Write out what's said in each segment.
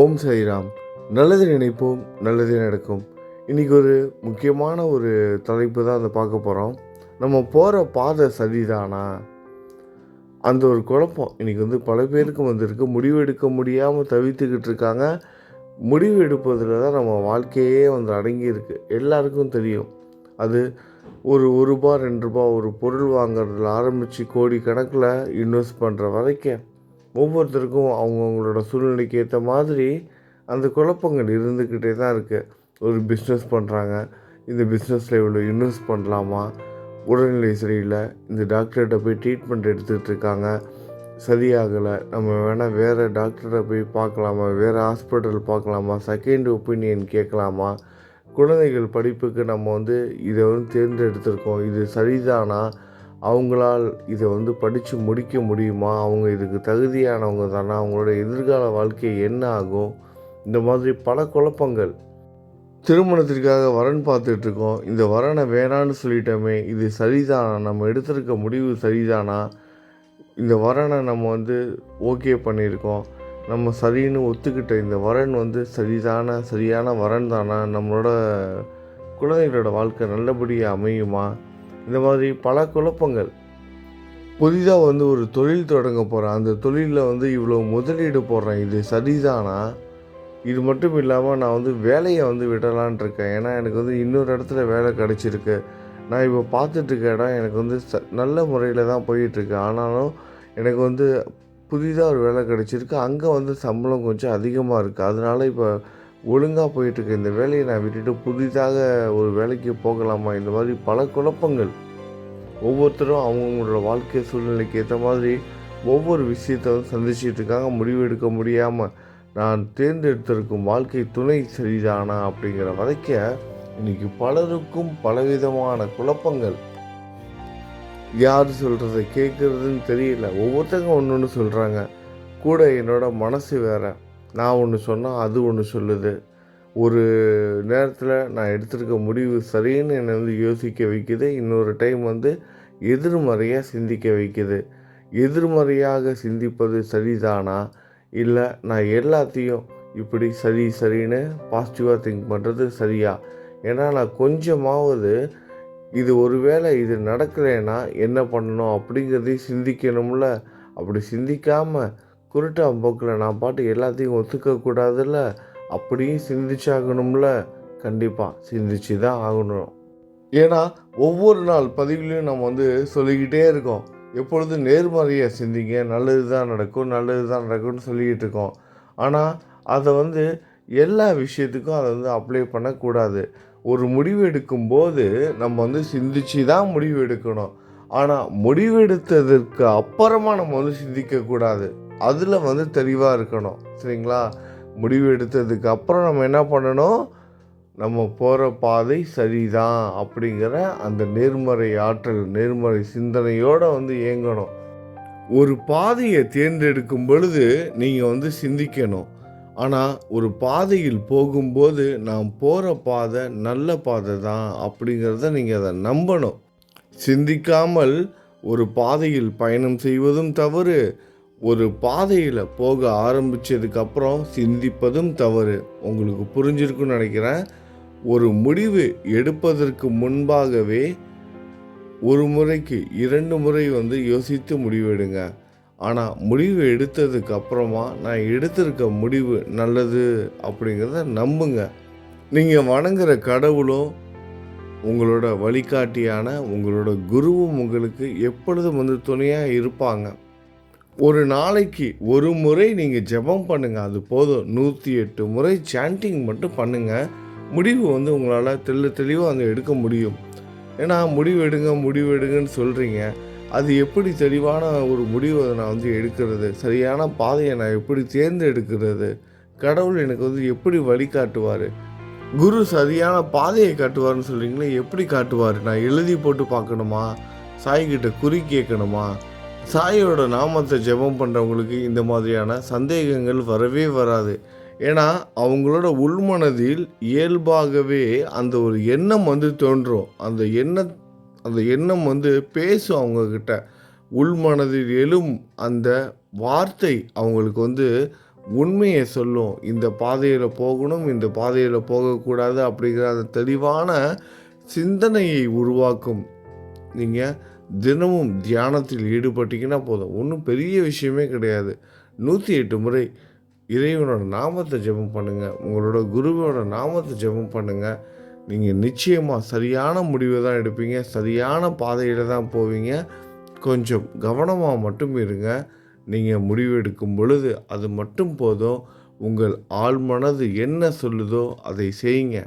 ஓம் சாய்ராம். நல்லது நினைப்போம் நல்லது நடக்கும். இன்றைக்கி ஒரு முக்கியமான ஒரு தலைப்பு தான் அதை பார்க்க போகிறோம் நம்ம போகிற பாதை சரிதானா? அந்த ஒரு குழப்பம் இன்றைக்கி வந்து பல பேருக்கு வந்திருக்கு. முடிவு எடுக்க முடியாமல் தவித்துக்கிட்டு இருக்காங்க. முடிவு எடுப்பதில் தான் நம்ம வாழ்க்கையே வந்து அடங்கியிருக்கு. எல்லாருக்கும் தெரியும். அது ஒரு ஒரு ரூபா ரெண்டு ரூபா ஒரு பொருள் வாங்குறதுல ஆரம்பித்து கோடி கணக்கில் இன்வெஸ்ட் பண்ணுற வரைக்கும் ஒவ்வொருத்தருக்கும் அவங்கவுங்களோட சூழ்நிலைக்கு ஏற்ற மாதிரி அந்த குழப்பங்கள் இருந்துக்கிட்டே தான் இருக்குது ஒரு பிஸ்னஸ் பண்ணுறாங்க இந்த பிஸ்னஸில் இவ்வளோ இன்வெஸ்ட் பண்ணலாமா? உடல்நிலை சரியில்லை. இந்த டாக்டர்கிட்ட போய் ட்ரீட்மெண்ட் எடுத்துகிட்டு இருக்காங்க. சரியாகலை. நம்ம வேணால் வேறு டாக்டரை போய் பார்க்கலாமா? வேறு ஹாஸ்பிட்டல் பார்க்கலாமா? செகண்ட் ஒப்பீனியன் கேட்கலாமா? குழந்தைகள் படிப்புக்கு நம்ம வந்து இதை வந்து தேர்ந்தெடுத்திருக்கோம். இது சரிதானா? அவங்களால் இதை வந்து படித்து முடிக்க முடியுமா? அவங்க இதுக்கு தகுதியானவங்க தானா? அவங்களோட எதிர்கால வாழ்க்கை என்ன ஆகும்? இந்த மாதிரி பல குழப்பங்கள். திருமணத்திற்காக வரன் பார்த்துட்டு இருக்கோம் இந்த வரனை வேணான்னு சொல்லிட்டோமே இது சரிதானா? நம்ம எடுத்திருக்க முடிவு சரிதானா? இந்த வரனை நம்ம வந்து ஓகே பண்ணியிருக்கோம். நம்ம சரின்னு ஒத்துக்கிட்ட இந்த வரன் வந்து சரிதான? சரியான வரன் தானா? நம்மளோட குழந்தைகளோட வாழ்க்கை நல்லபடியாக அமையுமா? இந்த மாதிரி பல குழப்பங்கள். புதிதாக வந்து ஒரு தொழில் தொடங்க போகிறேன் அந்த தொழிலில் வந்து இவ்வளோ முதலீடு போடுறேன். இது சரிதானா? இது மட்டும் இல்லாமல் நான் வந்து வேலையை வந்து விடலான் இருக்கேன். ஏன்னா எனக்கு வந்து இன்னொரு இடத்துல வேலை கிடச்சிருக்கு. நான் இப்போ பார்த்துட்டுருக்க இடம் எனக்கு வந்து ச நல்ல முறையில் தான் போயிட்டுருக்கு ஆனாலும் எனக்கு வந்து புதிதாக ஒரு வேலை கிடச்சிருக்கு. அங்கே வந்து சம்பளம் கொஞ்சம் அதிகமாக இருக்குது அதனால் இப்போ ஒழுங்காக போயிட்டுருக்க இந்த வேலையை நான் விட்டுட்டு புதிதாக ஒரு வேலைக்கு போகலாமா? இந்த மாதிரி பல குழப்பங்கள். ஒவ்வொருத்தரும் அவங்கவுங்களோட வாழ்க்கை சூழ்நிலைக்கு ஏற்ற மாதிரி ஒவ்வொரு விஷயத்தையும் சந்திச்சுட்டு சந்திச்சிட்டு இருக்காங்க முடிவு எடுக்க முடியாமல் நான் தேர்ந்தெடுத்திருக்கும் வாழ்க்கை துணை சரிதானா அப்படிங்கிற வரைக்க இன்னைக்கு பலருக்கும் பலவிதமான குழப்பங்கள். யார் சொல்கிறத கேட்குறதுன்னு தெரியல. ஒவ்வொருத்தங்க ஒன்று ஒன்று சொல்கிறாங்க கூட என்னோட மனசு வேறு நான் ஒன்று சொன்னால் அது ஒன்று சொல்லுது. ஒரு நேரத்தில் நான் எடுத்திருக்க முடிவு சரின்னு என்னை வந்து யோசிக்க வைக்குது. இன்னொரு டைம் வந்து எதிர்மறையாக சிந்திக்க வைக்குது. எதிர்மறையாக சிந்திப்பது சரிதானா? இல்லை நான் எல்லாத்தையும் இப்படி சரி சரின்னு பாசிட்டிவாக திங்க் பண்ணுறது சரியா? ஏன்னா நான் கொஞ்சமாவது இது ஒருவேளை இது நடக்கலைன்னா என்ன பண்ணணும் அப்படிங்கிறதையும் சிந்திக்கணும்ல. அப்படி சிந்திக்காமல் குருட்டாம் போக்கில் நான் பாட்டு எல்லாத்தையும் ஒத்துக்கக்கூடாதுல்ல? அப்படியும் சிந்திச்சாகணும்ல? கண்டிப்பாக சிந்திச்சு தான் ஆகணும். ஏன்னா ஒவ்வொரு நாள் பதிவுலையும் நம்ம வந்து சொல்லிக்கிட்டே இருக்கோம். எப்பொழுதும் நேர்மறையாக சிந்திங்க நல்லது தான் நடக்கும் நல்லது தான் நடக்கும்னு சொல்லிக்கிட்டு இருக்கோம். ஆனால் அதை வந்து எல்லா விஷயத்துக்கும் அதை வந்து அப்ளை பண்ணக்கூடாது. ஒரு முடிவு எடுக்கும்போது நம்ம வந்து சிந்திச்சு தான் முடிவு எடுக்கணும். ஆனால் முடிவெடுத்ததற்கு அப்புறமா நம்ம வந்து சிந்திக்கக்கூடாது. அதில் வந்து தெளிவாக இருக்கணும். சரிங்களா? முடிவு எடுத்ததுக்கு அப்புறம் நம்ம என்ன பண்ணணும்? நம்ம போகிற பாதை சரிதான் அப்படிங்கிற அந்த நேர்மறை ஆற்றல் நேர்மறை சிந்தனையோடு வந்து இயங்கணும். ஒரு பாதையை தேர்ந்தெடுக்கும் பொழுது நீங்கள் வந்து சிந்திக்கணும். ஆனால் ஒரு பாதையில் போகும்போது நாம் போகிற பாதை நல்ல பாதை தான் அப்படிங்கிறத நீங்கள் அதை நம்பணும். சிந்திக்காமல் ஒரு பாதையில் பயணம் செய்வதும் தவறு. ஒரு பாதையில் போக ஆரம்பித்ததுக்கப்புறம் சிந்திப்பதும் தவறு. உங்களுக்கு புரிஞ்சிருக்குன்னு நினைக்கிறேன். ஒரு முடிவு எடுப்பதற்கு முன்பாகவே ஒரு முறைக்கு இரண்டு முறை வந்து யோசித்து முடிவெடுங்க. ஆனால் முடிவு எடுத்ததுக்கு அப்புறமா நான் எடுத்திருக்க முடிவு நல்லது அப்படிங்கிறத நம்புங்க. நீங்கள் வணங்குற கடவுளும் உங்களோட வழிகாட்டியான உங்களோட குருவும் உங்களுக்கு எப்பொழுதும் வந்து துணையாக இருப்பாங்க. ஒரு நாளைக்கு ஒரு முறை நீங்கள் ஜெபம் பண்ணுங்கள் அது போதும். நூற்றி எட்டு முறை சாண்டிங் மட்டும் பண்ணுங்கள் முடிவு வந்து உங்களால் தெளி தெளிவாக அங்கே எடுக்க முடியும். ஏன்னா முடிவு எடுங்க முடிவு எடுங்கன்னு சொல்கிறீங்க அது எப்படி தெளிவான ஒரு முடிவை நான் வந்து எடுக்கிறது? சரியான பாதையை நான் எப்படி தேர்ந்தெடுக்கிறது? கடவுள் எனக்கு வந்து எப்படி வழிகாட்டுவார் குரு சரியான பாதையை காட்டுவார்னு சொல்கிறீங்களே எப்படி காட்டுவார்? நான் எழுதி போட்டு பார்க்கணுமா? சாய்கிட்ட குறி கேட்கணுமா? சாயோட நாமத்தை ஜெபம் பண்ணுறவங்களுக்கு இந்த மாதிரியான சந்தேகங்கள் வரவே வராது. ஏன்னா அவங்களோட உள்மனதில் இயல்பாகவே அந்த ஒரு எண்ணம் வந்து தோன்றும். அந்த எண்ண அந்த எண்ணம் வந்து பேசும் அவங்கக்கிட்ட உள்மனதில் எழும் அந்த வார்த்தை அவங்களுக்கு வந்து உண்மையை சொல்லும். இந்த பாதையில் போகணும் இந்த பாதையில் போகக்கூடாது அப்படிங்கிற அந்த தெளிவான சிந்தனையை உருவாக்கும். நீங்கள் தினமும் தியானத்தில் ஈடுபட்டீங்கன்னா போதும். ஒன்றும் பெரிய விஷயமே கிடையாது. நூற்றி எட்டு முறை இறைவனோட நாமத்தை ஜெபம் பண்ணுங்கள் உங்களோட குருவோட நாமத்தை ஜெபம் பண்ணுங்கள் நீங்கள் நிச்சயமாக சரியான முடிவை தான் எடுப்பீங்க. சரியான பாதையில் தான் போவீங்க. கொஞ்சம் கவனமாக மட்டும் இருங்க. நீங்கள் முடிவெடுக்கும் பொழுது அது மட்டும் போதும். உங்கள் ஆழ்மனது என்ன சொல்லுதோ அதை செய்யுங்க.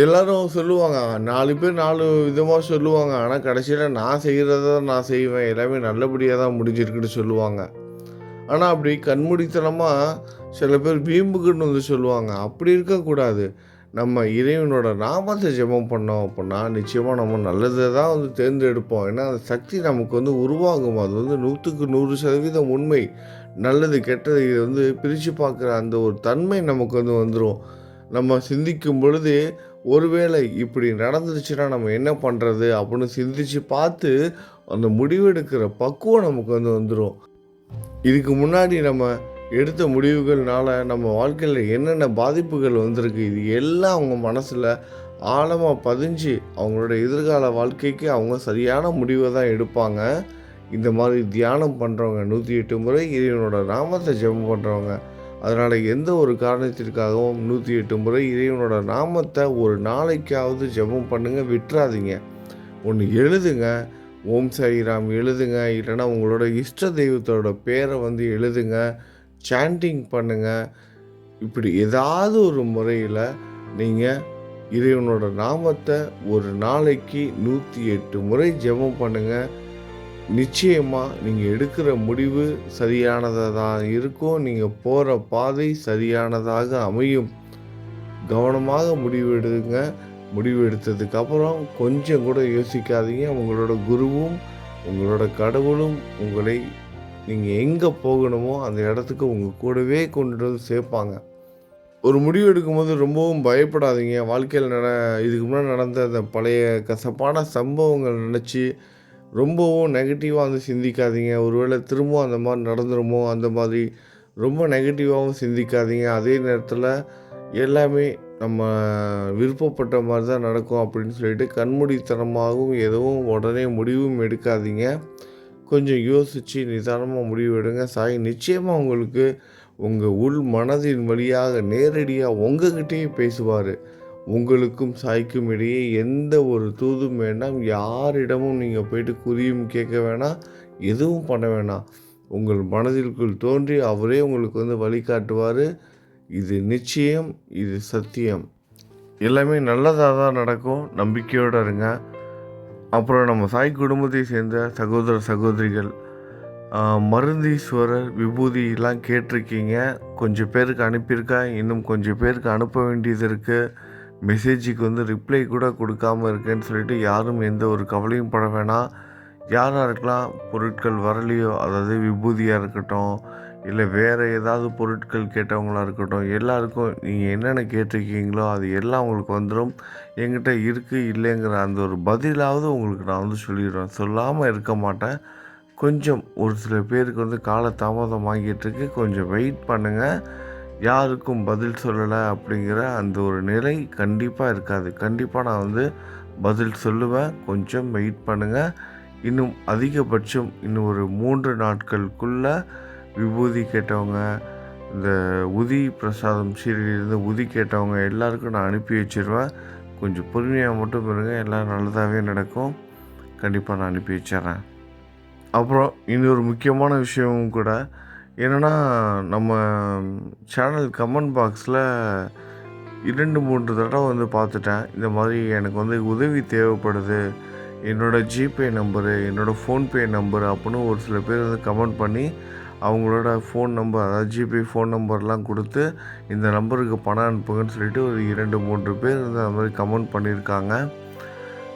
எல்லாரும் சொல்லுவாங்க நாலு பேர் நாலு விதமாக சொல்லுவாங்க. ஆனால் கடைசியில் நான் செய்கிறத தான் நான் செய்வேன். எல்லாமே நல்லபடியாக தான் முடிஞ்சிருக்குன்னு சொல்லுவாங்க. ஆனால் அப்படி கண்மூடித்தனமாக சில பேர் வீம்புக்குன்னு வந்து சொல்லுவாங்க. அப்படி இருக்கக்கூடாது. நம்ம இறைவனோட நாமத்தை ஜெபம் பண்ணோம் அப்படின்னா நிச்சயமாக நம்ம நல்லதை தான் வந்து தேர்ந்தெடுப்போம். ஏன்னா அந்த சக்தி நமக்கு வந்து உருவாகும். அது வந்து நூற்றுக்கு நூறு சதவீதம் உண்மை. நல்லது கெட்டது இதை வந்து பிரித்து பார்க்குற அந்த ஒரு தன்மை நமக்கு வந்து வந்துடும் நம்ம சிந்திக்கும் பொழுது ஒருவேளை இப்படி நடந்துருச்சுன்னா நம்ம என்ன பண்ணுறது அப்படின்னு சிந்திச்சு பார்த்து அந்த முடிவெடுக்கிற பக்குவம் நமக்கு வந்து வந்துடும் இதுக்கு முன்னாடி நம்ம எடுத்த முடிவுகள்னால நம்ம வாழ்க்கையில் என்னென்ன பாதிப்புகள் வந்திருக்கு இது எல்லாம் அவங்க மனசில் ஆழமாக பதிஞ்சு அவங்களோட எதிர்கால வாழ்க்கைக்கு அவங்க சரியான முடிவை தான் எடுப்பாங்க. இந்த மாதிரி தியானம் பண்ணுறவங்க நூற்றி எட்டு முறை இறைவனோட நாமத்தை ஜெபம் பண்ணுறவங்க அதனால் எந்த ஒரு காரணத்திற்காகவும் நூற்றி எட்டு முறை இறைவனோட நாமத்தை ஒரு நாளைக்காவது ஜெபம் பண்ணுங்கள் விட்டுறாதீங்க. ஒன்று எழுதுங்க ஓம் சாயிராம் எழுதுங்க இல்லைன்னா உங்களோட இஷ்ட தெய்வத்தோட பேரை வந்து எழுதுங்க சாண்டிங் பண்ணுங்கள் இப்படி ஏதாவது ஒரு முறையில் நீங்கள் இறைவனோட நாமத்தை ஒரு நாளைக்கு நூற்றி எட்டு முறை ஜெபம் பண்ணுங்கள் நிச்சயமாக நீங்கள் எடுக்கிற முடிவு சரியானதாக தான் இருக்கும். நீங்கள் போகிற பாதை சரியானதாக அமையும். கவனமாக முடிவு எடுங்க முடிவு எடுத்ததுக்கப்புறம் கொஞ்சம் கூட யோசிக்காதீங்க. உங்களோட குருவும் உங்களோட கடவுளும் உங்களை நீங்கள் எங்கே போகணுமோ அந்த இடத்துக்கு உங்கள் கூடவே கொண்டு வந்து சேர்ப்பாங்க. ஒரு முடிவு எடுக்கும்போது ரொம்பவும் பயப்படாதீங்க. வாழ்க்கையில் நட இதுக்கு முன்னாடி நடந்த அந்த பழைய கசப்பான சம்பவங்கள் நினச்சி ரொம்பவும் நெகட்டிவாக வந்து சிந்திக்காதீங்க. ஒருவேளை திரும்பவும் அந்த மாதிரி நடந்துருமோ அந்த மாதிரி ரொம்ப நெகட்டிவாகவும் சிந்திக்காதீங்க. அதே நேரத்தில் எல்லாமே நம்ம விருப்பப்பட்ட மாதிரி தான் நடக்கும் அப்படின்னு சொல்லிட்டு கண்மூடித்தனமாகவும் எதுவும் உடனே முடிவும் எடுக்காதீங்க. கொஞ்சம் யோசித்து நிதானமாக முடிவு எடுங்க. சாய் நிச்சயமாக உங்களுக்கு உங்கள் உள் மனதின் வழியாக நேரடியாக உங்ககிட்டயே பேசுவார். உங்களுக்கும் சாய்க்கும் இடையே எந்த ஒரு தூதும் வேண்டாம். யாரிடமும் நீங்கள் போயிட்டு குறியும் கேட்க வேணாம் எதுவும் பண்ண வேணாம் உங்கள் மனதிற்குள் தோன்றி அவரே உங்களுக்கு வந்து வழிகாட்டுவார் இது நிச்சயம் இது சத்தியம். எல்லாமே நல்லதாக தான் நடக்கும். நம்பிக்கையோடு இருங்க. அப்புறம் நம்ம சாய் குடும்பத்தை சேர்ந்த சகோதர சகோதரிகள் மருந்தீஸ்வரர் விபூதியெலாம் கேட்டிருக்கீங்க. கொஞ்சம் பேருக்கு அனுப்பியிருக்கேன். இன்னும் கொஞ்சம் பேருக்கு அனுப்ப வேண்டியது இருக்குது மெசேஜுக்கு வந்து ரிப்ளை கூட கொடுக்காம இருக்கேன்னு சொல்லிட்டு யாரும் எந்த ஒரு கவலையும் பட வேணாம். யாராக இருக்கலாம் பொருட்கள் வரலையோ அதாவது விபூதியாக இருக்கட்டும் இல்லை வேறு ஏதாவது பொருட்கள் கேட்டவங்களா இருக்கட்டும் எல்லாருக்கும் நீங்கள் என்னென்ன கேட்டிருக்கீங்களோ அது எல்லாம் உங்களுக்கு வந்துடும் எங்கிட்ட இருக்குது இல்லைங்கிற அந்த ஒரு பதிலாவது உங்களுக்கு நான் வந்து சொல்லிடுவேன். சொல்லாமல் இருக்க மாட்டேன். கொஞ்சம் ஒரு சில பேருக்கு வந்து கால தாமதம் ஆகிட்டு இருக்கு. கொஞ்சம் வெயிட் பண்ணுங்கள் யாருக்கும் பதில் சொல்லலை அப்படிங்கிற அந்த ஒரு நிலை கண்டிப்பாக இருக்காது. கண்டிப்பாக நான் வந்து பதில் சொல்லுவேன். கொஞ்சம் வெயிட் பண்ணுங்கள் இன்னும் அதிகபட்சம் இன்னும் ஒரு மூன்று நாட்களுக்குள்ளே விபூதி கேட்டவங்க இந்த உதி பிரசாதம் சீரியலிருந்து உதி கேட்டவங்க எல்லாருக்கும் நான் அனுப்பி வச்சிருவேன். கொஞ்சம் பொறுமையாக மட்டும் இருங்க. எல்லாம் நல்லதாகவே நடக்கும். கண்டிப்பாக நான் அனுப்பி வச்சிடுறேன் அப்புறம் இன்னொரு முக்கியமான விஷயமும் கூட என்னென்னா நம்ம சேனல் கமெண்ட் பாக்ஸில் இரண்டு மூன்று தடவை வந்து பார்த்துட்டேன். இந்த மாதிரி எனக்கு வந்து உதவி தேவைப்படுது. என்னோடய ஜிபே நம்பரு என்னோடய ஃபோன்பே நம்பர் அப்படின்னு ஒரு சில பேர் வந்து கமெண்ட் பண்ணி அவங்களோட ஃபோன் நம்பர் அதாவது ஜிபே ஃபோன் நம்பர்லாம் கொடுத்து இந்த நம்பருக்கு பணம் அனுப்புங்கன்னு சொல்லிட்டு ஒரு இரண்டு மூன்று பேர் வந்து அந்த மாதிரி கமெண்ட் பண்ணியிருக்காங்க.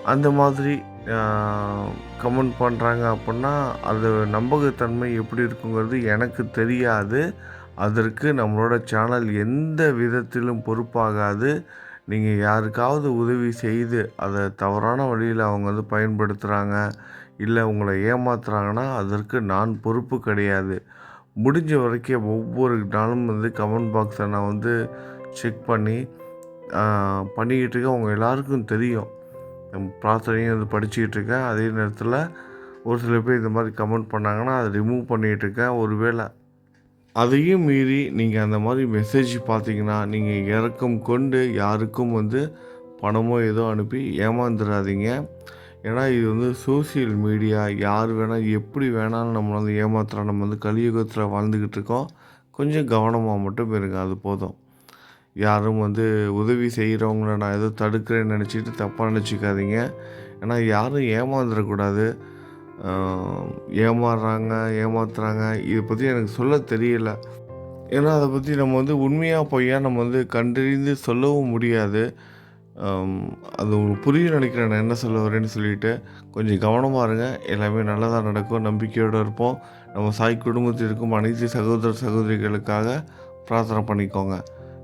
அந்த மாதிரி கமெண்ட் பண்ணுறாங்க அப்படின்னா அது நம்பகத்தன்மை எப்படி இருக்குங்கிறது எனக்கு தெரியாது. அதற்கு நம்மளோட சேனல் எந்த விதத்திலும் பொறுப்பாகாது. நீங்கள் யாருக்காவது உதவி செய்து அதை தவறான வழியில் அவங்க வந்து பயன்படுத்துகிறாங்க இல்லை உங்களை ஏமாத்துறாங்கன்னா அதற்கு நான் பொறுப்பு கிடையாது. முடிஞ்ச வரைக்கும் ஒவ்வொரு நாளும் வந்து கமெண்ட் பாக்ஸை நான் வந்து செக் பண்ணி பண்ணிக்கிட்டு இருக்கேன். அவங்க எல்லாருக்கும் தெரியும். பிரார்த்தனையும் வந்து படிச்சுக்கிட்டு இருக்கேன் அதே நேரத்தில் ஒரு சில பேர் இந்த மாதிரி கமெண்ட் பண்ணாங்கன்னா அதை ரிமூவ் பண்ணிகிட்டு இருக்கேன் ஒருவேளை அதையும் மீறி நீங்கள் அந்த மாதிரி மெசேஜ் பார்த்தீங்கன்னா நீங்கள் இறக்கம் கொண்டு யாருக்கும் வந்து பணமோ ஏதோ அனுப்பி ஏமாந்துடாதீங்க ஏன்னா இது வந்து சோஷியல் மீடியா யார் வேணால் எப்படி வேணாலும் நம்மளை வந்து ஏமாத்துறோம் நம்ம வந்து கலியுகத்தில் வாழ்ந்துக்கிட்டு இருக்கோம். கொஞ்சம் கவனமாக மட்டும் இருங்க அது போதும். யாரும் வந்து உதவி செய்கிறவங்கள நான் எதுவும் தடுக்கிறேன்னு நினச்சிட்டு தப்பாக நினச்சிக்காதீங்க. ஏன்னா யாரும் ஏமாந்துடக்கூடாது ஏமாறுறாங்க ஏமாத்துறாங்க. இதை பற்றி எனக்கு சொல்ல தெரியல. ஏன்னா அதை பற்றி நம்ம வந்து உண்மையாக பொய்யா நம்ம வந்து கண்டறிந்து சொல்லவும் முடியாது. அது உங்களுக்கு புரிய நினைக்கிறேன். நான் என்ன சொல்ல வரேன்னு சொல்லிட்டு கொஞ்சம் கவனமாக இருங்க. எல்லாமே நல்லதாக நடக்கும். நம்பிக்கையோடு இருப்போம். நம்ம சாய் குடும்பத்தில் இருக்கும் அனைத்து சகோதர சகோதரிகளுக்காக பிரார்த்தனை பண்ணிக்கோங்க.